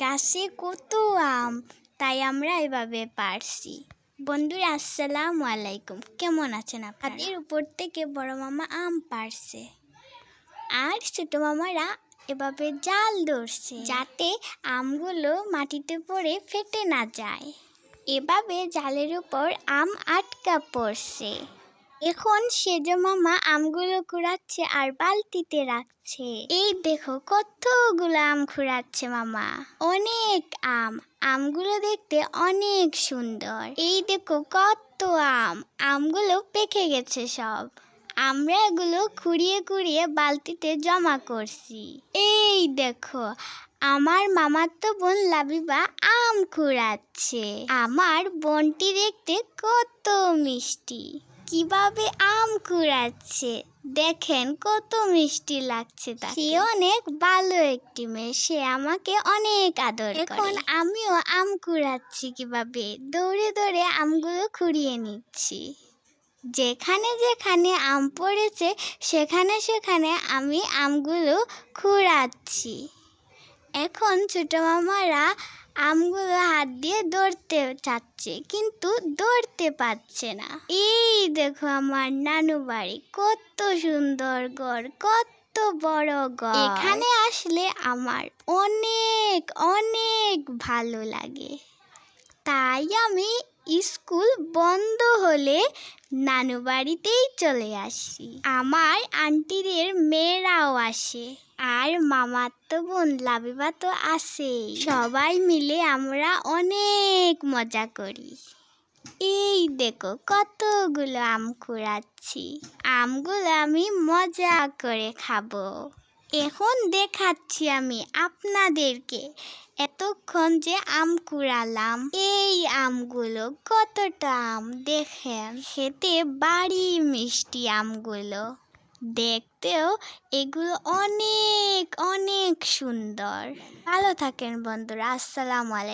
গাছে কত আম, তাই আমরা এভাবে পারছি। বন্ধুরা, আসসালামু আলাইকুম। কেমন আছেন আপনাদের উপর থেকে বড় মামা আম পারছে। আর ছোট মামারা এভাবে জাল ধরছে যাতে আমগুলো মাটিতে পড়ে ফেটে না যায়। এভাবে জালের উপর আম আটকা পড়ছে। এখন সেজ মামা আমগুলো কুড়াচ্ছে আর বালতিতে রাখছে। এই দেখো কতগুলো আম কুড়াচ্ছে মামা। অনেক আম। আমগুলো দেখতে অনেক সুন্দর। এই দেখো কত আম। আমগুলো পেকে গেছে সব। আমরা এগুলো কুড়িয়ে কুড়িয়ে বালতিতে জমা করছি। এই দেখো, আমার মামাতো বোন লাবিবা আম কুড়াচ্ছে। আমার বোনটি দেখতে কত মিষ্টি। কীভাবে আম কুড়াচ্ছে? দেখেন কত মিষ্টি লাগছে তাকে। সে অনেক ভালো একটি মেয়ে। সে আমাকে অনেক আদর এখন আমিও আম কুড়াচ্ছি কীভাবে? দৌড়ে দৌড়ে আমগুলো খুঁড়িয়ে নিচ্ছি। যেখানে যেখানে আম পড়েছে, সেখানে সেখানে আমি আমগুলো খুঁড়াচ্ছি এখন ছোটো মামারা আমগুলো হাত দিয়ে ধরতে চাচ্ছে, কিন্তু ধরতে পারছে না। এই দেখো আমার নানু বাড়ি, কত সুন্দর ঘর, কত বড় ঘর। এখানে আসলে আমার অনেক অনেক ভালো লাগে। তাই আমি স্কুল বন্ধ হলে নানু বাড়িতেই চলে আসি। আমার আন্টিদের মেয়েরাও আসে আর মামার তো বোন লাবিবা তো আসে সবাই মিলে আমরা অনেক মজা করি। এই দেখো কতগুলো আম কুড়াচ্ছি। আমগুলো আমি মজা করে খাব। এখন দেখাচ্ছি আমি আপনাদেরকে এতক্ষণ যে আম কুড়ালাম। এই আমগুলো কতটা আম দেখেন? খেতে বাড়ি মিষ্টি আমগুলো। দেখতেও এগুলো অনেক অনেক সুন্দর। ভালো থাকেন বন্ধুরা, আসসালামু আলাইকুম।